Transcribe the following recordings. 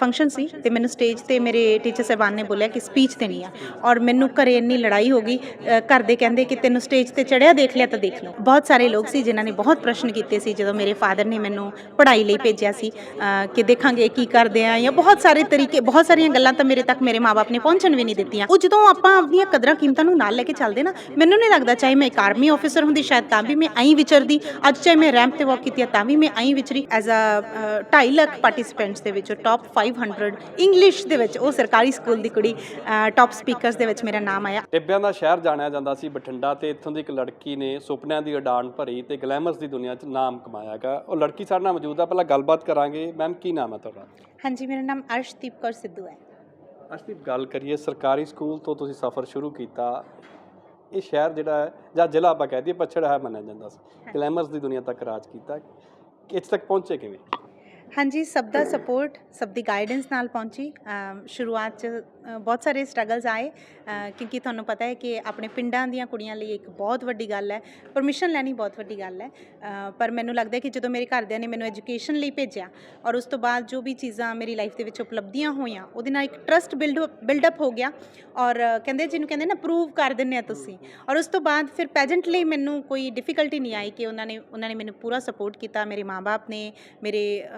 Function ਸੀ ਤੇ ਮੈਨੂੰ stage ਤੇ ਮੇਰੇ ਟੀਚਰ ਸਾਹਿਬਾਨ ਨੇ ਬੋਲਿਆ ਕਿ ਸਪੀਚ ਦੇਣੀ ਆ। ਔਰ ਮੈਨੂੰ ਘਰੇ ਇੰਨੀ ਲੜਾਈ ਹੋ ਗਈ ਘਰ ਦੇ ਕਹਿੰਦੇ ਕਿ ਤੈਨੂੰ ਸਟੇਜ ਤੇ ਚੜਿਆ ਦੇਖ ਲਿਆ ਤਾਂ ਦੇਖ ਲਓ। ਬਹੁਤ ਸਾਰੇ ਲੋਕ ਸੀ ਜਿਨ੍ਹਾਂ ਨੇ ਬਹੁਤ ਪ੍ਰਸ਼ਨ ਕੀਤੇ ਸੀ ਜਦੋਂ ਮੇਰੇ ਫਾਦਰ ਨੇ ਮੈਨੂੰ ਪੜ੍ਹਾਈ ਲਈ ਭੇਜਿਆ ਸੀ ਕਿ ਦੇਖਾਂਗੇ ਕੀ ਕਰਦੇ ਆ ਜਾਂ ਬਹੁਤ ਸਾਰੇ ਤਰੀਕੇ, ਬਹੁਤ ਸਾਰੀਆਂ ਗੱਲਾਂ ਤਾਂ ਮੇਰੇ ਤੱਕ ਮੇਰੇ ਮਾਪੇ ਨੇ ਪਹੁੰਚਣ ਵੀ ਨਹੀਂ ਦਿੱਤੀਆਂ। ਉਹ ਜਦੋਂ ਆਪਾਂ ਆਪਣੀਆਂ ਕਦਰਾਂ ਕੀਮਤਾਂ ਨੂੰ ਨਾਲ ਲੈ ਕੇ ਚੱਲਦੇ ਨਾ, ਮੈਨੂੰ ਨਹੀਂ ਲੱਗਦਾ ਚਾਹੇ ਮੈਂ ਇੱਕ ਆਰਮੀ ਆਫੀਸਰ ਹੁੰਦੀ, ਸ਼ਾਇਦ ਤਾਂ ਵੀ ਮੈਂ ਐਂ ਵਿਚਰਦੀ, ਅੱਜ ਚਾਹੇ ਮੈਂ ਰੈਂਪ ਤੇ ਵਾਕ ਕੀਤੀ ਤਾਂ ਵੀ ਮੈਂ ਐਂ ਵਿਚਰੀ। ਐਜ਼ ਅ 2.5 ਲੱਖ ਪਾਰਟਿਸਿਪੈਂਟਸ ਦੇ ਵਿੱਚੋਂ ਟਾਪ 500 ਇੰਗਲਿਸ਼ ਦੇ ਵਿੱਚ ਉਹ ਸਰਕਾਰੀ ਸਕੂਲ ਦੀ ਕੁੜੀ ਟਾਪ ਸਪੀਕਰਸ ਦੇ ਵਿੱਚ ਮੇਰਾ ਨਾਮ ਆਇਆ। ਟਿੱਬਿਆਂ ਦਾ ਸ਼ਹਿਰ ਜਾਣਿਆ ਜਾਂਦਾ ਸੀ ਬਠਿੰਡਾ ਤੇ ਇੱਥੋਂ ਦੀ ਇੱਕ ਲੜਕੀ ਨੇ ਸੁਪਨਿਆਂ ਦੀ ਉਡਾਨ ਭਰੀ ਤੇ ਗਲੈਮਰਸ ਦੀ ਦੁਨੀਆ 'ਚ ਨਾਮ ਕਮਾਇਆਗਾ ਉਹ ਲੜਕੀ ਸਾਡੇ ਨਾਲ ਮੌਜੂਦ ਆ ਪਹਿਲਾਂ ਗੱਲਬਾਤ ਕਰਾਂਗੇ। ਮੈਮ ਕੀ ਨਾਮ ਹੈ ਤੁਹਾਡਾ? ਹਾਂਜੀ ਮੇਰਾ ਨਾਮ ਅਰਸ਼ਦੀਪ ਕੌਰ ਸਿੱਧੂ ਹੈ। ਅਸੀਂ ਗੱਲ ਕਰੀਏ ਸਰਕਾਰੀ ਸਕੂਲ ਤੋਂ ਤੁਸੀਂ ਸਫ਼ਰ ਸ਼ੁਰੂ ਕੀਤਾ। ਇਹ ਸ਼ਹਿਰ ਜਿਹੜਾ ਹੈ ਜਾਂ ਜ਼ਿਲ੍ਹਾ ਆਪਾਂ ਕਹਿ ਦਈਏ ਪਛੜਾ ਹੈ ਮੰਨਿਆ ਜਾਂਦਾ ਸੀ। ਗਲੈਮਰਸ ਦੀ ਦੁਨੀਆ ਤੱਕ ਰਾਜ ਕੀਤਾ। ਇੱਥੇ ਤੱਕ ਪਹੁੰਚੇ ਕਿਵੇਂ? ਹਾਂਜੀ ਸਭ ਦਾ ਸਪੋਰਟ ਸਭ ਦੀ ਗਾਈਡੈਂਸ ਨਾਲ ਪਹੁੰਚੀ। ਸ਼ੁਰੂਆਤ ਚ ਬਹੁਤ ਸਾਰੇ ਸਟਰਗਲਸ ਆਏ ਕਿਉਂਕਿ ਤੁਹਾਨੂੰ ਪਤਾ ਹੈ ਕਿ ਆਪਣੇ ਪਿੰਡਾਂ ਦੀਆਂ ਕੁੜੀਆਂ ਲਈ ਇੱਕ ਬਹੁਤ ਵੱਡੀ ਗੱਲ ਹੈ ਪਰਮਿਸ਼ਨ ਲੈਣੀ ਬਹੁਤ ਵੱਡੀ ਗੱਲ ਹੈ। ਪਰ ਮੈਨੂੰ ਲੱਗਦਾ ਕਿ ਜਦੋਂ ਮੇਰੇ ਘਰਦਿਆਂ ਨੇ ਮੈਨੂੰ ਐਜੂਕੇਸ਼ਨ ਲਈ ਭੇਜਿਆ ਔਰ ਉਸ ਤੋਂ ਬਾਅਦ ਜੋ ਵੀ ਚੀਜ਼ਾਂ ਮੇਰੀ ਲਾਈਫ ਦੇ ਵਿੱਚ ਉਪਲਬਧੀਆਂ ਹੋਈਆਂ, ਉਹਦੇ ਨਾਲ ਇੱਕ ਟਰਸਟ ਬਿਲਡ ਬਿਲਡਅਪ ਹੋ ਗਿਆ ਔਰ ਕਹਿੰਦੇ ਜਿਹਨੂੰ ਕਹਿੰਦੇ ਨਾ ਪ੍ਰੂਵ ਕਰ ਦਿੰਦੇ ਆ ਤੁਸੀਂ। ਔਰ ਉਸ ਤੋਂ ਬਾਅਦ ਫਿਰ ਪੈਜੈਂਟ ਲਈ ਮੈਨੂੰ ਕੋਈ ਡਿਫਿਕਲਟੀ ਨਹੀਂ ਆਈ ਕਿ ਉਹਨਾਂ ਨੇ ਉਹਨਾਂ ਨੇ ਮੈਨੂੰ ਪੂਰਾ ਸਪੋਰਟ ਕੀਤਾ, ਮੇਰੇ ਮਾਪੇ ਨੇ, ਮੇਰੇ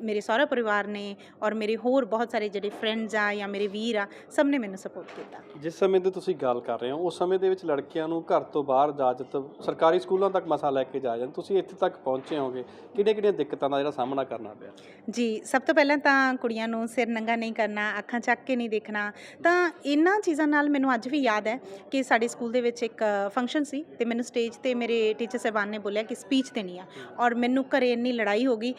ਮੇਰੇ ਸਹੁਰਾ ਪਰਿਵਾਰ ਨੇ ਔਰ ਮੇਰੇ ਹੋਰ ਬਹੁਤ ਸਾਰੇ ਜਿਹੜੇ ਫਰੈਂਡਸ ਆ ਜਾਂ ਮੇਰੇ ਵੀ ਵੀਰ ਆ ਸਭ ਨੇ ਮੈਨੂੰ ਸਪੋਰਟ ਕੀਤਾ। ਜਿਸ ਸਮੇਂ ਦੀ ਤੁਸੀਂ ਗੱਲ ਕਰ ਰਹੇ ਹੋ ਉਸ ਸਮੇਂ ਦੇ ਵਿੱਚ ਲੜਕੀਆਂ ਨੂੰ ਘਰ ਤੋਂ ਬਾਹਰ ਇਜਾਜ਼ਤ ਸਰਕਾਰੀ ਸਕੂਲਾਂ ਤੱਕ ਮਸਾ ਲੈ ਕੇ ਜਾਇਆ ਜਾਂਦਾ। ਤੁਸੀਂ ਇੱਥੇ ਤੱਕ ਪਹੁੰਚੇ ਹੋਗੇ ਕਿਹੜੀਆਂ ਕਿਹੜੀਆਂ ਦਿੱਕਤਾਂ ਦਾ ਜਿਹੜਾ ਸਾਹਮਣਾ ਕਰਨਾ ਪਿਆ? ਜੀ ਸਭ ਤੋਂ ਪਹਿਲਾਂ ਤਾਂ ਕੁੜੀਆਂ ਨੂੰ ਸਿਰ ਨੰਗਾ ਨਹੀਂ ਕਰਨਾ ਅੱਖਾਂ ਚੱਕ ਕੇ ਨਹੀਂ ਦੇਖਣਾ। ਤਾਂ ਇਹਨਾਂ ਚੀਜ਼ਾਂ ਨਾਲ ਮੈਨੂੰ ਅੱਜ ਵੀ ਯਾਦ ਹੈ ਕਿ ਸਾਡੇ ਸਕੂਲ ਦੇ ਵਿੱਚ ਇੱਕ ਫੰਕਸ਼ਨ ਸੀ ਤੇ ਮੈਨੂੰ ਸਟੇਜ ਤੇ ਮੇਰੇ ਟੀਚਰ ਸਾਹਿਬਾਨ ਨੇ ਬੋਲਿਆ ਕਿ ਸਪੀਚ ਦੇਣੀ ਆ। ਔਰ ਮੈਨੂੰ ਘਰੇ ਇੰਨੀ ਲੜਾਈ ਹੋ ਗਈ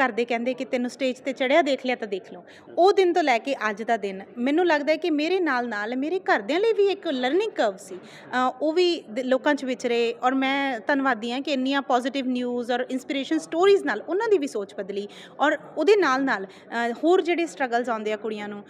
ਘਰ ਦੇ ਕਹਿੰਦੇ ਕਿ ਤੈਨੂੰ ਸਟੇਜ ਤੇ ਚੜਿਆ ਦੇਖ ਲਿਆ ਤਾਂ ਦੇਖ ਲਓ। ਉਹ ਦਿਨ ਤੋਂ ਲੈ ਕੇ ਅੱਜ ਦਾ ਦਿਨ ਮੈਨੂੰ ਲੱਗਦਾ ਹੈ ਕਿ ਮੇਰੇ ਨਾਲ ਨਾਲ ਮੇਰੇ ਘਰਦਿਆਂ ਲਈ ਵੀ ਇੱਕ ਲਰਨਿੰਗ ਕਰਵ ਸੀ। ਉਹ ਵੀ ਲੋਕਾਂ 'ਚ ਵਿਚਰੇ ਔਰ ਮੈਂ ਧੰਨਵਾਦੀ ਹਾਂ ਕਿ ਇੰਨੀਆਂ ਪੋਜ਼ਿਟਿਵ ਨਿਊਜ਼ ਔਰ ਇਨਸਪੀਰੇਸ਼ਨ ਸਟੋਰੀਜ਼ ਨਾਲ ਉਹਨਾਂ ਦੀ ਵੀ ਸੋਚ ਬਦਲੀ ਔਰ ਉਹਦੇ ਨਾਲ ਨਾਲ ਹੋਰ ਜਿਹੜੇ ਸਟਰਗਲਸ ਆਉਂਦੇ ਆ ਕੁੜੀਆਂ ਨੂੰ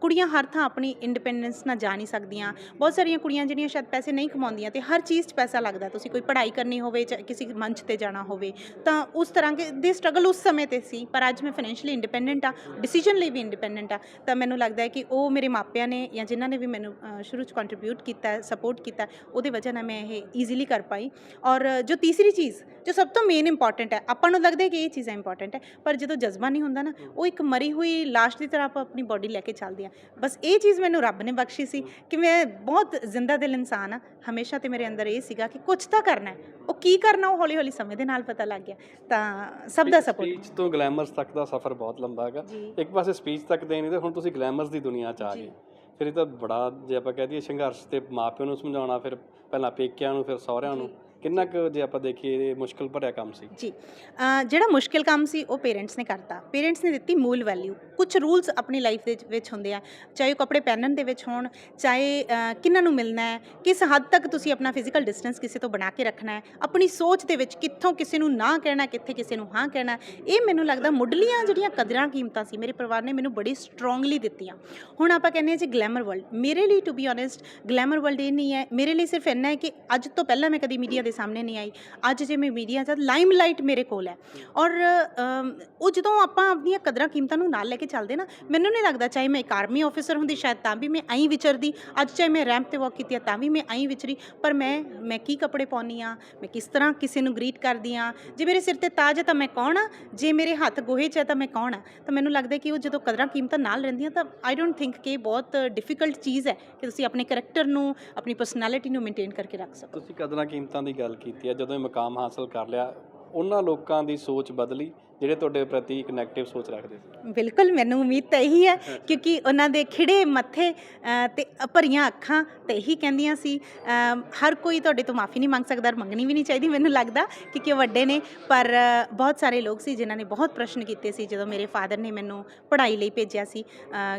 ਕੁੜੀਆਂ ਹਰ ਥਾਂ ਆਪਣੀ ਇੰਡੀਪੈਂਡੈਂਸ ਨਾਲ ਜਾ ਨਹੀਂ ਸਕਦੀਆਂ। ਬਹੁਤ ਸਾਰੀਆਂ ਕੁੜੀਆਂ ਜਿਹੜੀਆਂ ਸ਼ਾਇਦ ਪੈਸੇ ਨਹੀਂ ਕਮਾਉਂਦੀਆਂ ਤੇ ਹਰ ਚੀਜ਼ 'ਚ ਪੈਸਾ ਲੱਗਦਾ ਤੁਸੀਂ ਕੋਈ ਪੜ੍ਹਾਈ ਕਰਨੀ ਹੋਵੇ ਜਾਂ ਕਿਸੇ ਮੰਚ ਤੇ ਜਾਣਾ ਹੋਵੇ ਤਾਂ ਉਸ ਤਰ੍ਹਾਂ ਕੇ ਦੇ ਸਟਰਗਲ ਉਸ ਸਮੇਂ ਤੇ ਸੀ ਪਰ ਅੱਜ ਮੈਂ ਫਾਈਨੈਂਸ਼ੀਅਲੀ ਇੰਡੀਪੈਂਡੈਂਟ ਆ ਡਿਸੀਜਨ ਲਈ ਵੀ ਇੰਡੀਪੈਂਡੈਂਟ ਆ ਤਾਂ ਮੈਨੂੰ ਲੱਗਦਾ ਹੈ ਕਿ ਉਹ ਮੇਰੇ ਮਾਪਿਆਂ ਨੇ ਜਾਂ ਜਿਨ੍ਹਾਂ ਨੇ ਵੀ ਮੈਨੂੰ ਸ਼ੁਰੂ ਚ ਕੰਟਰੀਬਿਊਟ ਕੀਤਾ ਸਪੋਰਟ ਕੀਤਾ ਉਹਦੇ ਵਜ੍ਹਾ ਨਾਲ ਮੈਂ ਇਹ ਈਜ਼ੀਲੀ ਕਰ ਪਾਈ। ਔਰ ਜੋ ਤੀਸਰੀ ਚੀਜ਼ ਜੋ ਸਭ ਤੋਂ ਮੇਨ ਇੰਪੋਰਟੈਂਟ ਹੈ ਆਪਾਂ ਨੂੰ ਲੱਗਦਾ ਹੈ ਕਿ ਇਹ ਚੀਜ਼ਾਂ ਇੰਪੋਰਟੈਂਟ ਹੈ ਪਰ ਜਦੋਂ ਜਜ਼ਬਾ ਨਹੀਂ ਹੁੰਦਾ ਨਾ ਉਹ ਇੱਕ ਮਰੀ ਹੋਈ ਲਾਸ਼ ਦੀ ਤਰ੍ਹਾਂ ਆਪਾਂ ਆਪਣੀ ਬਾਡੀ ਲੈ ਕੇ ਚੱਲਦੇ ਆ ਬਸ ਇਹ ਚੀਜ਼ ਮੈਨੂੰ ਰੱਬ ਨੇ ਬਖਸ਼ੀ ਸੀ ਕਿ ਮੈਂ ਬਹੁਤ ਜ਼ਿੰਦਾ ਦਿਲ ਇਨਸਾਨ ਆ ਹਮੇਸ਼ਾ ਤੇ ਮੇਰੇ ਅੰਦਰ ਇਹ ਸੀਗਾ ਕਿ ਕੁਝ ਤਾਂ ਕਰਨਾ ਹੈ। ਉਹ ਕੀ ਕਰਨਾ ਉਹ ਹੌਲੀ ਹੌਲੀ ਸਮੇਂ ਦੇ ਨਾਲ ਪਤਾ ਲੱਗ ਗਿਆ। ਤਾਂ ਸਭ ਦਾ ਸਪੋਰਟ ਸਪੀਚ ਤੋਂ ਗਲੈਮਰਸ ਤੱਕ ਦਾ ਸਫ਼ਰ ਬਹੁਤ ਲੰਬਾ ਹੈਗਾ। ਇੱਕ ਪਾਸੇ ਸਪੀਚ ਤੱਕ ਦੇਣੀ ਤੇ ਹੁਣ ਤੁਸੀਂ ਗਲੈਮਰਸ ਦੀ ਦੁਨੀਆ 'ਚ ਆ। ਗਏ ਫਿਰ ਇਹ ਤਾਂ ਬੜਾ ਜੇ ਆਪਾਂ ਕਹਿ ਦਈਏ ਸੰਘਰਸ਼ ਤੇ ਮਾਪਿਆਂ ਨੂੰ ਸਮਝਾਉਣਾ ਫਿਰ ਪਹਿਲਾਂ ਪੇਕਿਆਂ ਨੂੰ ਫਿਰ ਸਹੁਰਿਆਂ ਨੂੰ। ਕਿੰਨਾ ਕੁ ਜੇ ਆਪਾਂ ਦੇਖੀਏ ਇਹ ਮੁਸ਼ਕਲ ਭਰਿਆ ਕੰਮ ਸੀ? ਜੀ ਜਿਹੜਾ ਮੁਸ਼ਕਿਲ ਕੰਮ ਸੀ ਉਹ ਪੇਰੈਂਟਸ ਨੇ ਕਰਤਾ। ਪੇਰੈਂਟਸ ਨੇ ਦਿੱਤੀ ਮੂਲ ਵੈਲਿਊ ਕੁਝ ਰੂਲਸ ਆਪਣੀ ਲਾਈਫ ਦੇ ਵਿੱਚ ਹੁੰਦੇ ਆ। ਚਾਹੇ ਉਹ ਕੱਪੜੇ ਪਹਿਨਣ ਦੇ ਵਿੱਚ ਹੋਣ ਚਾਹੇ ਅ, ਕਿਹਨਾਂ ਨੂੰ ਮਿਲਣਾ ਹੈ ਕਿਸ ਹੱਦ ਤੱਕ ਤੁਸੀਂ ਆਪਣਾ ਫਿਜ਼ੀਕਲ ਡਿਸਟੈਂਸ ਕਿਸੇ ਤੋਂ ਬਣਾ ਕੇ ਰੱਖਣਾ ਹੈ ਆਪਣੀ ਸੋਚ ਦੇ ਵਿੱਚ ਕਿੱਥੋਂ ਕਿਸੇ ਨੂੰ ਨਾ ਕਹਿਣਾ ਕਿੱਥੇ ਕਿਸੇ ਨੂੰ ਹਾਂ ਕਹਿਣਾ ਇਹ ਮੈਨੂੰ ਲੱਗਦਾ ਮੁੱਢਲੀਆਂ ਜਿਹੜੀਆਂ ਕਦਰਾਂ ਕੀਮਤਾਂ ਸੀ ਮੇਰੇ ਪਰਿਵਾਰ ਨੇ ਮੈਨੂੰ ਬੜੀ ਸਟਰੋਂਗਲੀ ਦਿੱਤੀਆਂ। ਹੁਣ ਆਪਾਂ ਕਹਿੰਦੇ ਹਾਂ ਜੀ ਗਲੈਮਰ ਵਰਲਡ ਮੇਰੇ ਲਈ to be honest glamour world ਇਹ ਨਹੀਂ ਹੈ। ਮੇਰੇ ਲਈ ਸਿਰਫ ਇੰਨਾ ਹੈ ਕਿ ਅੱਜ ਤੋਂ ਪਹਿਲਾਂ ਮੈਂ ਕਦੀ ਮੀਡੀਆ ਦੇ ਸਾਹਮਣੇ ਨਹੀਂ ਆਈ। ਅੱਜ ਜੇ ਮੈਂ ਮੀਡੀਆ 'ਚ ਲਾਈਮਲਾਈਟ ਮੇਰੇ ਕੋਲ ਹੈ। ਔਰ ਉਹ ਜਦੋਂ ਆਪਾਂ ਆਪਣੀਆਂ ਕਦਰਾਂ ਕੀਮਤਾਂ ਨੂੰ ਨਾਲ ਲੈ ਕੇ ਚੱਲਦੇ ਨਾ, ਮੈਨੂੰ ਨਹੀਂ ਲੱਗਦਾ ਚਾਹੇ ਮੈਂ ਇੱਕ ਆਰਮੀ ਆਫੀਸਰ ਹੁੰਦੀ, ਸ਼ਾਇਦ ਤਾਂ ਵੀ ਮੈਂ ਐਂ ਵਿਚਰਦੀ। ਅੱਜ ਚਾਹੇ ਮੈਂ ਰੈਂਪ ਤੇ ਵਾਕ ਕੀਤੀ ਆ, ਤਾਂ ਵੀ ਮੈਂ ਐਂ ਵਿਚਰੀ। ਪਰ ਮੈਂ ਮੈਂ ਕੀ ਕੱਪੜੇ ਪਾਉਣੀ ਆ? ਮੈਂ ਕਿਸ ਤਰ੍ਹਾਂ ਕਿਸੇ ਨੂੰ ਗ੍ਰੀਟ ਕਰਦੀ ਆ? ਜੇ ਮੇਰੇ ਸਿਰ ਤੇ ਤਾਜ ਹੈ ਤਾਂ ਮੈਂ ਕੌਣ ਆ? ਜੇ ਮੇਰੇ ਹੱਥ ਗੋਹੇ 'ਚ ਹੈ ਤਾਂ ਮੈਂ ਕੌਣ ਆ? ਤਾਂ ਮੈਨੂੰ ਲੱਗਦਾ ਕਿ ਉਹ ਜਦੋਂ ਕਦਰਾਂ ਕੀਮਤਾਂ ਨਾਲ ਰਹਿੰਦੀਆਂ ਤਾਂ ਆਈ ਡੋਂਟ ਥਿੰਕ ਕਿ ਬਹੁਤ ਡਿਫਿਕਲਟ ਚੀਜ਼ ਹੈ ਕਿ ਤੁਸੀਂ ਆਪਣੇ ਕਰੈਕਟਰ ਨੂੰ, ਆਪਣੀ ਪਰਸਨੈਲਿਟੀ ਨੂੰ ਮੇਨਟੇਨ ਕਰਕੇ ਰੱਖ ਸਕੋ। ਤੁਸੀਂ ਕਦਰਾਂ ਕੀਮਤਾਂ ਦੀ ਗੱਲ ਕੀਤੀ ਹੈ ਜਦੋਂ ਇਹ ਮਕਾਮ ਹਾਸਲ ਕਰ ਲਿਆ ਉਹਨਾਂ ਲੋਕਾਂ ਦੀ ਸੋਚ ਬਦਲੀ ਜਿਹੜੇ ਤੁਹਾਡੇ ਪ੍ਰਤੀ ਇੱਕ ਨੈਗੇਟਿਵ ਸੋਚ ਰੱਖਦੇ ਸੀ? ਬਿਲਕੁਲ ਮੈਨੂੰ ਉਮੀਦ ਤਾਂ ਇਹੀ ਹੈ ਕਿਉਂਕਿ ਉਹਨਾਂ ਦੇ ਖਿੜੇ ਮੱਥੇ ਤੇ ਭਰੀਆਂ ਅੱਖਾਂ ਤੇ ਇਹੀ ਕਹਿੰਦੀਆਂ ਸੀ ਹਰ ਕੋਈ ਤੁਹਾਡੇ ਤੋਂ ਮਾਫੀ ਨਹੀਂ ਮੰਗ ਸਕਦਾ ਮੰਗਣੀ ਵੀ ਨਹੀਂ ਚਾਹੀਦੀ ਮੈਨੂੰ ਲੱਗਦਾ ਕਿਉਂਕਿ ਉਹ ਵੱਡੇ ਨੇ ਪਰ ਬਹੁਤ ਸਾਰੇ ਲੋਕ ਸੀ ਜਿਨ੍ਹਾਂ ਨੇ ਬਹੁਤ ਪ੍ਰਸ਼ਨ ਕੀਤੇ ਸੀ ਜਦੋਂ ਮੇਰੇ ਫਾਦਰ ਨੇ ਮੈਨੂੰ ਪੜ੍ਹਾਈ ਲਈ ਭੇਜਿਆ ਸੀ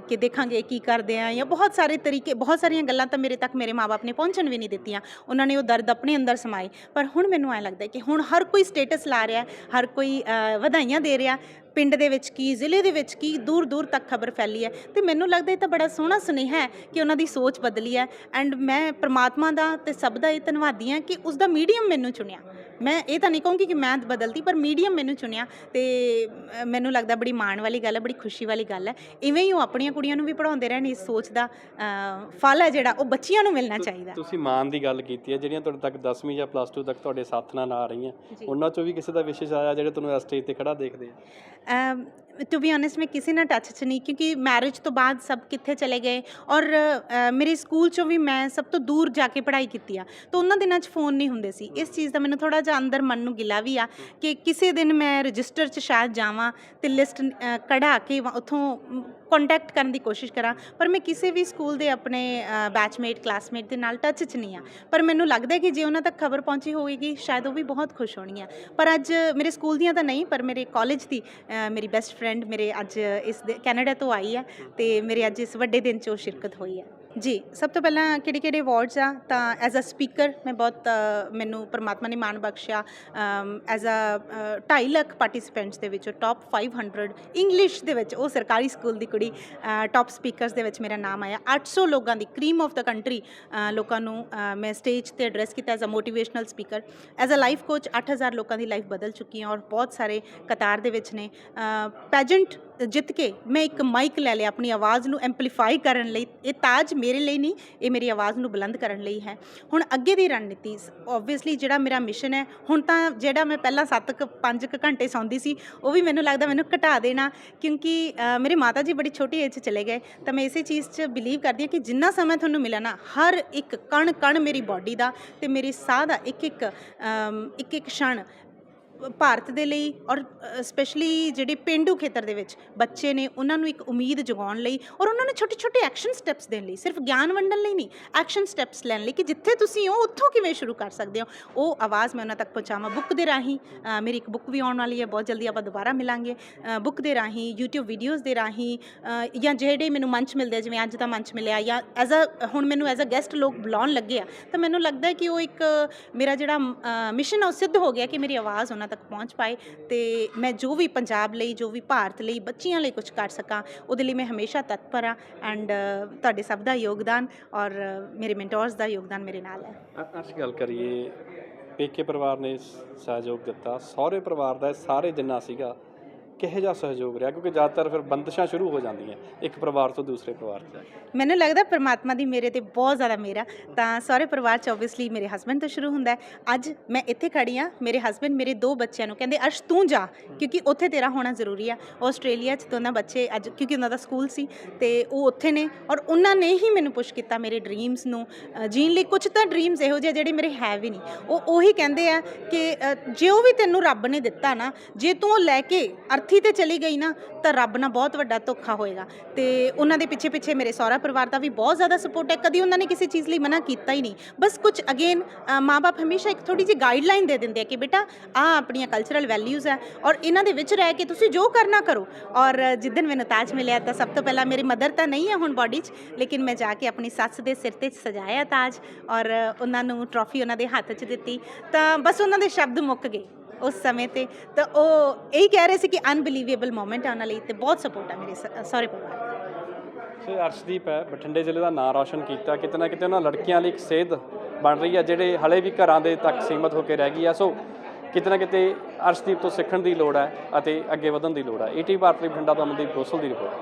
ਕਿ ਦੇਖਾਂਗੇ ਕੀ ਕਰਦੇ ਆ ਜਾਂ ਬਹੁਤ ਸਾਰੇ ਤਰੀਕੇ ਬਹੁਤ ਸਾਰੀਆਂ ਗੱਲਾਂ ਤਾਂ ਮੇਰੇ ਤੱਕ ਮੇਰੇ ਮਾਪੇ ਨੇ ਪਹੁੰਚਣ ਵੀ ਨਹੀਂ ਦਿੱਤੀਆਂ ਉਹਨਾਂ ਨੇ ਉਹ ਦਰਦ ਆਪਣੇ ਅੰਦਰ ਸਮਾਏ ਪਰ ਹੁਣ ਮੈਨੂੰ ਐ ਲੱਗਦਾ ਕਿ ਹੁਣ ਹਰ ਕੋਈ ਸਟੇਟਸ ਲਾ ਰਿਹਾ ਹਰ ਕੋਈ ਅ, ਵਧਾਈਆਂ ਦੇ ਰਿਹਾ ਪਿੰਡ ਦੇ ਵਿੱਚ ਕੀ ਜ਼ਿਲ੍ਹੇ ਦੇ ਵਿੱਚ ਕੀ ਦੂਰ ਦੂਰ ਤੱਕ ਖਬਰ ਫੈਲੀ ਹੈ ਤੇ ਮੈਨੂੰ ਲੱਗਦਾ ਇਹ ਤਾਂ ਬੜਾ ਸੋਹਣਾ ਸੁਨੇਹਾ ਹੈ ਕਿ ਉਹਨਾਂ ਦੀ ਸੋਚ ਬਦਲੀ ਹੈ ਐਂਡ ਮੈਂ ਪ੍ਰਮਾਤਮਾ ਦਾ ਤੇ ਸਭ ਦਾ ਇਹ ਧੰਨਵਾਦੀ ਹਾਂ ਕਿ ਉਸ ਦਾ ਮੀਡੀਅਮ ਮੈਨੂੰ ਚੁਣਿਆ। ਮੈਂ ਇਹ ਤਾਂ ਨਹੀਂ ਕਹੂੰਗੀ ਕਿ ਮੈਂ ਬਦਲਦੀ ਪਰ ਮੀਡੀਅਮ ਮੈਨੂੰ ਚੁਣਿਆ ਤੇ ਮੈਨੂੰ ਲੱਗਦਾ ਬੜੀ ਮਾਣ ਵਾਲੀ ਗੱਲ ਹੈ ਬੜੀ ਖੁਸ਼ੀ ਵਾਲੀ ਗੱਲ ਹੈ। ਇਵੇਂ ਹੀ ਉਹ ਆਪਣੀਆਂ ਕੁੜੀਆਂ ਨੂੰ ਵੀ ਪੜਾਉਂਦੇ ਰਹਿਣ ਇਸ ਸੋਚ ਦਾ ਫਲ ਹੈ ਜਿਹੜਾ ਉਹ ਬੱਚੀਆਂ ਨੂੰ ਮਿਲਣਾ ਚਾਹੀਦਾ। ਤੁਸੀਂ ਮਾਨ ਦੀ ਗੱਲ ਕੀਤੀ ਹੈ ਜਿਹੜੀਆਂ ਤੁਹਾਡੇ ਤੱਕ 10ਵੀਂ ਜਾਂ ਪਲੱਸ 2 ਤੱਕ ਤੁਹਾਡੇ ਸਾਥ ਨਾਲ ਆ ਰਹੀਆਂ। ਉਹਨਾਂ ਚੋਂ ਵੀ ਕਿਸੇ ਦਾ ਵਿਸ਼ੇਸ਼ ਆਇਆ ਜਿਹੜੇ ਤੁਹਾਨੂੰ ਇਸ ਸਟੇਜ ਤੇ ਖੜਾ ਦੇਖਦੇ ਆ? ਟੂ ਬੀ ਓਨੈਸਟ ਮੈਂ ਕਿਸੇ ਨਾਲ ਟੱਚ 'ਚ ਨਹੀਂ ਕਿਉਂਕਿ ਮੈਰਿਜ ਤੋਂ ਬਾਅਦ ਸਭ ਕਿੱਥੇ ਚਲੇ ਗਏ ਔਰ ਮੇਰੇ ਸਕੂਲ 'ਚੋਂ ਵੀ ਮੈਂ ਸਭ ਤੋਂ ਦੂਰ ਜਾ ਕੇ ਪੜ੍ਹਾਈ ਕੀਤੀ ਆ ਤਾਂ ਉਹਨਾਂ ਦਿਨਾਂ 'ਚ ਫੋਨ ਨਹੀਂ ਹੁੰਦੇ ਸੀ ਇਸ ਚੀਜ਼ ਦਾ ਮੈਨੂੰ ਥੋੜਾ ਜਿਹਾ ਅੰਦਰ ਮਨ ਨੂੰ ਗਿਲਾ ਵੀ ਆ ਕਿ ਕਿਸੇ ਦਿਨ ਮੈਂ ਰਜਿਸਟਰ 'ਚ ਸ਼ਾਇਦ ਜਾਵਾਂ ਤੇ ਲਿਸਟ ਕਢਾ ਕੇ ਵਾ- ਉੱਥੋਂ ਕੰਟੈਕਟ ਕਰਨ ਦੀ ਕੋਸ਼ਿਸ਼ ਕਰਾਂ, ਪਰ ਮੈਂ ਕਿਸੇ ਵੀ ਸਕੂਲ ਦੇ ਆਪਣੇ ਬੈਚਮੇਟ ਕਲਾਸਮੇਟ ਦੇ ਨਾਲ ਟੱਚ 'ਚ ਨਹੀਂ ਆ ਪਰ ਮੈਨੂੰ ਲੱਗਦਾ ਕਿ ਜੇ ਉਹਨਾਂ ਤੱਕ ਖਬਰ ਪਹੁੰਚੀ ਹੋਵੇਗੀ, ਸ਼ਾਇਦ ਉਹ ਵੀ ਬਹੁਤ ਖੁਸ਼ ਹੋਣਗੀਆਂ। ਪਰ ਅੱਜ ਮੇਰੇ ਸਕੂਲ ਦੀਆਂ ਤਾਂ ਨਹੀਂ, ਪਰ ਮੇਰੇ ਕਾਲਜ ਦੀ ਮੇਰੀ ਬੈਸਟ ਫਰੈਂਡ ਮੇਰੇ ਅੱਜ ਇਸ ਦੇ, ਕੈਨੇਡਾ ਤੋਂ ਆਈ ਹੈ ਤੇ ਮੇਰੇ ਅੱਜ ਇਸ ਵੱਡੇ ਦਿਨ 'ਚ ਉਹ ਸ਼ਿਰਕਤ ਹੋਈ ਹੈ। ਜੀ, ਸਭ ਤੋਂ ਪਹਿਲਾਂ ਕਿਹੜੇ ਕਿਹੜੇ ਅਵਾਰਡਸ ਆ? ਤਾਂ ਐਜ਼ ਅ ਸਪੀਕਰ ਮੈਂ ਬਹੁਤ ਮੈਨੂੰ ਪਰਮਾਤਮਾ ਨੇ ਮਾਣ ਬਖਸ਼ਿਆ। ਐਜ਼ ਅ 2.5 ਲੱਖ ਪਾਰਟਿਸਿਪੈਂਟਸ ਦੇ ਵਿੱਚੋਂ ਟਾਪ 500 ਇੰਗਲਿਸ਼ ਦੇ ਵਿੱਚ, ਉਹ ਸਰਕਾਰੀ ਸਕੂਲ ਦੀ ਕੁੜੀ ਟਾਪ ਸਪੀਕਰਸ ਦੇ ਵਿੱਚ ਮੇਰਾ ਨਾਮ ਆਇਆ। 800 ਲੋਕਾਂ ਦੀ ਕਰੀਮ ਆਫ ਦਾ ਕੰਟਰੀ ਲੋਕਾਂ ਨੂੰ ਮੈਂ ਸਟੇਜ ਤੇ ਐਡਰੈਸ ਕੀਤਾ as a motivational speaker as a life coach 8000 ਲੋਕਾਂ ਦੀ ਲਾਈਫ ਬਦਲ ਚੁੱਕੀ ਹਾਂ ਔਰ ਬਹੁਤ ਸਾਰੇ ਕਤਾਰ ਦੇ ਵਿੱਚ ਨੇ। ਪੈਜੈਂਟ ਜਿੱਤ ਕੇ ਮੈਂ ਇੱਕ ਮਾਈਕ ਲੈ ਲਿਆ ਆਪਣੀ ਆਵਾਜ਼ ਨੂੰ ਐਂਪਲੀਫਾਈ ਕਰਨ ਲਈ। ਇਹ ਤਾਜ ਮੇਰੇ ਲਈ ਨਹੀਂ, ਇਹ ਮੇਰੀ ਆਵਾਜ਼ ਨੂੰ ਬੁਲੰਦ ਕਰਨ ਲਈ ਹੈ। ਹੁਣ ਅੱਗੇ ਦੀ ਰਣਨੀਤੀ ਆਬਵੀਅਸਲੀ ਜਿਹੜਾ ਮੇਰਾ ਮਿਸ਼ਨ ਹੈ, ਹੁਣ ਤਾਂ ਜਿਹੜਾ ਮੈਂ ਪਹਿਲਾਂ 7 ਕ 5 ਕ ਘੰਟੇ ਸੌਂਦੀ ਸੀ, ਉਹ ਵੀ ਮੈਨੂੰ ਲੱਗਦਾ ਮੈਨੂੰ ਘਟਾ ਦੇਣਾ, ਕਿਉਂਕਿ ਮੇਰੇ ਮਾਤਾ ਜੀ ਬੜੀ ਛੋਟੀ ਏਜ 'ਚ ਚਲੇ ਗਏ। ਤਾਂ ਮੈਂ ਇਸੇ ਚੀਜ਼ 'ਚ ਬਿਲੀਵ ਕਰਦੀ ਹਾਂ ਕਿ ਜਿੰਨਾ ਸਮਾਂ ਤੁਹਾਨੂੰ ਮਿਲਿਆ ਨਾ, ਹਰ ਇੱਕ ਕਣ ਕਣ ਮੇਰੀ ਬਾਡੀ ਦਾ ਤੇ ਮੇਰੀ ਸਾਹ ਦਾ ਇੱਕ ਇੱਕ ਇੱਕ ਇੱਕ ਛਣ ਭਾਰਤ ਦੇ ਲਈ ਔਰ ਸਪੈਸ਼ਲੀ ਜਿਹੜੇ ਪਿੰਡੂ ਖੇਤਰ ਦੇ ਵਿੱਚ ਬੱਚੇ ਨੇ, ਉਹਨਾਂ ਨੂੰ ਇੱਕ ਉਮੀਦ ਜਗਾਉਣ ਲਈ ਔਰ ਉਹਨਾਂ ਨੂੰ ਛੋਟੇ ਛੋਟੇ ਐਕਸ਼ਨ ਸਟੈਪਸ ਦੇਣ ਲਈ, ਸਿਰਫ ਗਿਆਨ ਵੰਡਣ ਲਈ ਨਹੀਂ ਐਕਸ਼ਨ ਸਟੈਪਸ ਲੈਣ ਲਈ ਕਿ ਜਿੱਥੇ ਤੁਸੀਂ ਹੋ, ਉੱਥੋਂ ਕਿਵੇਂ ਸ਼ੁਰੂ ਕਰ ਸਕਦੇ ਹੋ। ਉਹ ਆਵਾਜ਼ ਮੈਂ ਉਹਨਾਂ ਤੱਕ ਪਹੁੰਚਾਵਾਂ ਬੁੱਕ ਦੇ ਰਾਹੀਂ। ਮੇਰੀ ਇੱਕ ਬੁੱਕ ਵੀ ਆਉਣ ਵਾਲੀ ਹੈ, ਬਹੁਤ ਜਲਦੀ ਆਪਾਂ ਦੁਬਾਰਾ ਮਿਲਾਂਗੇ। ਬੁੱਕ ਦੇ ਰਾਹੀਂ, YouTube ਵੀਡੀਓਜ਼ ਦੇ ਰਾਹੀਂ ਜਾਂ ਜਿਹੜੇ ਮੈਨੂੰ ਮੰਚ ਮਿਲਦੇ ਜਿਵੇਂ ਅੱਜ ਦਾ ਮੰਚ ਮਿਲਿਆ, ਜਾਂ ਐਜ਼ ਅ ਹੁਣ ਮੈਨੂੰ ਐਜ਼ ਅ ਗੈਸਟ ਲੋਕ ਬੁਲਾਉਣ ਲੱਗੇ ਆ, ਤਾਂ ਮੈਨੂੰ ਲੱਗਦਾ ਕਿ ਉਹ ਇੱਕ ਮੇਰਾ ਜਿਹੜਾ ਮਿਸ਼ਨ ਆ, ਉਹ ਸਿੱਧ ਹੋ ਗਿਆ ਕਿ ਮੇਰੀ ਆਵਾਜ਼ ਉਹਨਾਂ ਤੱਕ ਪਹੁੰਚ ਪਾਏ ਤੇ ਮੈਂ ਜੋ ਵੀ ਪੰਜਾਬ ਲਈ, ਜੋ ਵੀ ਭਾਰਤ ਲਈ, ਬੱਚੀਆਂ ਲਈ ਕੁਝ ਕਰ ਸਕਾਂ, ਉਹਦੇ ਲਈ ਮੈਂ ਹਮੇਸ਼ਾ ਤਤਪਰ ਆ ਐਂਡ ਤੁਹਾਡੇ ਸਭ ਦਾ ਯੋਗਦਾਨ ਔਰ ਮੇਰੇ ਮੈਂਟੋਰਸ ਦਾ ਯੋਗਦਾਨ ਮੇਰੇ ਨਾਲ ਹੈ। ਅੱਜ ਗੱਲ ਕਰੀਏ, ਪੇਕੇ ਪਰਿਵਾਰ ਨੇ ਸਹਿਯੋਗ ਦਿੱਤਾ, ਸਹੁਰੇ ਪਰਿਵਾਰ ਦਾ ਸਾਰੇ ਜਿੰਨਾ ਸੀਗਾ ਕਿਹੋ ਜਿਹਾ ਸਹਿਯੋਗ ਰਿਹਾ? ਕਿਉਂਕਿ ਜ਼ਿਆਦਾਤਰ ਫਿਰ ਬੰਦਸ਼ਾਂ ਸ਼ੁਰੂ ਹੋ ਜਾਂਦੀਆਂ ਇੱਕ ਪਰਿਵਾਰ ਤੋਂ ਦੂਸਰੇ ਪਰਿਵਾਰ 'ਚ ਜਾ ਕੇ। ਮੈਨੂੰ ਲੱਗਦਾ ਪ੍ਰਮਾਤਮਾ ਦੀ ਮੇਰੇ ਤੇ ਬਹੁਤ ਜ਼ਿਆਦਾ ਮੇਰਾ ਤਾਂ ਸਾਰੇ ਪਰਿਵਾਰ ਚ ਆਬਵੀਅਸਲੀ ਮੇਰੇ ਹਸਬੰਡ ਤੋਂ ਸ਼ੁਰੂ ਹੁੰਦਾ ਹੈ। ਅੱਜ ਮੈਂ ਇੱਥੇ ਖੜੀ ਆ ਮੇਰੇ ਹਸਬੰਡ ਮੇਰੇ ਦੋ ਬੱਚਿਆਂ ਨੂੰ ਕਹਿੰਦੇ ਅਰਸ਼ ਤੂੰ ਜਾ ਕਿਉਂਕਿ ਉੱਥੇ ਤੇਰਾ ਹੋਣਾ ਜ਼ਰੂਰੀ ਆ। ਆਸਟ੍ਰੇਲੀਆ ਚ ਦੋਨਾਂ ਬੱਚੇ ਅੱਜ ਕਿਉਂਕਿ ਉਹਨਾਂ ਦਾ ਸਕੂਲ ਸੀ ਤੇ ਉਹ ਉੱਥੇ ਨੇ ਔਰ ਉਹਨਾਂ ਨੇ ਹੀ ਮੈਨੂੰ ਪੁਸ਼ ਕੀਤਾ ਮੇਰੇ ਡ੍ਰੀਮਸ ਨੂੰ। ਜੀਣ ਲਈ ਕੁਝ ਤਾਂ ਡ੍ਰੀਮਸ ਇਹੋ ਜਿਹੇ ਜਿਹੜੇ ਮੇਰੇ ਹੈ ਵੀ ਨਹੀਂ। ਉਹ ਉਹੀ ਕਹਿੰਦੇ ਆ ਕਿ ਅ, ਜੇ ਉਹ ਵੀ ਤੈਨੂੰ ਰੱਬ ਨੇ ਦਿੱਤਾ ਨਾ ਜੇ ਤੂੰ ਉਹ ਲੈ ਕੇ ਅਰਥੀ ਤੇ ਚਲੀ ਗਈ ਨਾ, ਤਾਂ ਰੱਬ ਨਾਲ ਬਹੁਤ ਵੱਡਾ ਧੋਖਾ ਹੋਏਗਾ। ਤੇ ਉਹਨਾਂ ਦੇ ਪਿੱਛੇ ਪਿੱਛੇ ਮੇਰੇ ਸਹੁਰਾ ਪਰਿਵਾਰ ਦਾ ਵੀ ਬਹੁਤ ਜ਼ਿਆਦਾ ਸਪੋਰਟ ਹੈ। ਕਦੀ ਉਹਨਾਂ ਨੇ ਕਿਸੇ ਚੀਜ਼ ਲਈ ਮਨਾ ਕੀਤਾ ਹੀ ਨਹੀਂ। ਬਸ ਕੁਝ ਅਗੇਨ ਮਾਪੇ ਹਮੇਸ਼ਾ ਇੱਕ ਥੋੜੀ ਜਿਹੀ ਗਾਈਡਲਾਈਨ ਦੇ ਦਿੰਦੇ ਆ ਕਿ ਬੇਟਾ, ਆ ਆਪਣੀਆਂ ਕਲਚਰਲ ਵੈਲਿਊਜ਼ ਹੈ ਔਰ ਇਹਨਾਂ ਦੇ ਵਿੱਚ ਰਹਿ ਕੇ ਤੁਸੀਂ ਜੋ ਕਰਨਾ ਕਰੋ। ਔਰ ਜਿੱਦਨ ਮੈਨੂੰ ਤਾਜ ਮਿਲਿਆ ਤਾਂ ਸਭ ਤੋਂ ਪਹਿਲਾਂ ਮੇਰੀ ਮਦਰ ਤਾਂ ਨਹੀਂ ਹੈ ਹੁਣ ਬਾਡੀ 'ਚ, ਲੇਕਿਨ ਮੈਂ ਜਾ ਕੇ ਆਪਣੀ ਸੱਸ ਦੇ ਸਿਰ ਤੇ ਸਜਾਇਆ ਤਾਜ ਔਰ ਉਹਨਾਂ ਨੂੰ ਟਰੋਫੀ ਉਹਨਾਂ ਦੇ ਹੱਥ 'ਚ ਦਿੱਤੀ। ਤਾਂ ਬਸ ਉਹਨਾਂ ਦੇ ਸ਼ਬਦ ਮੁੱਕ ਗਏ। ਉਸ ਸਮੇਂ ਤੇ ਤਾਂ ਉਹ ਇਹੀ ਕਹਿ ਰਹੇ ਸੀ ਕਿ ਅਨਬਲੀਵੇਬਲ ਮੂਮੈਂਟ ਆ ਉਹਨਾਂ ਲਈ ਤੇ ਬਹੁਤ ਸਪੋਰਟ ਆ ਮੇਰੇ ਸਹੁਰੇ ਪਰਿਵਾਰ ਦਾ ਸੋ ਅਰਸ਼ਦੀਪ ਹੈ ਬਠਿੰਡੇ ਜ਼ਿਲ੍ਹੇ ਦਾ ਨਾਂ ਰੌਸ਼ਨ ਕੀਤਾ ਕਿਤੇ ਨਾ ਕਿਤੇ ਉਹਨਾਂ ਲੜਕੀਆਂ ਲਈ ਇੱਕ ਸੇਧ ਬਣ ਰਹੀ ਹੈ ਜਿਹੜੇ ਹਲੇ ਵੀ ਘਰਾਂ ਦੇ ਤੱਕ ਸੀਮਤ ਹੋ ਕੇ ਰਹਿ ਗਈ ਆ ਸੋ ਕਿਤੇ ਨਾ ਕਿਤੇ ਅਰਸ਼ਦੀਪ ਤੋਂ ਸਿੱਖਣ ਦੀ ਲੋੜ ਹੈ ਅਤੇ ਅੱਗੇ ਵਧਣ ਦੀ ਲੋੜ ਹੈ ਈਟੀ ਭਾਰਤ ਲਈ ਬਠਿੰਡਾ ਤੋਂ ਅਮਨਦੀਪ ਗੋਸਲ ਦੀ ਰਿਪੋਰਟ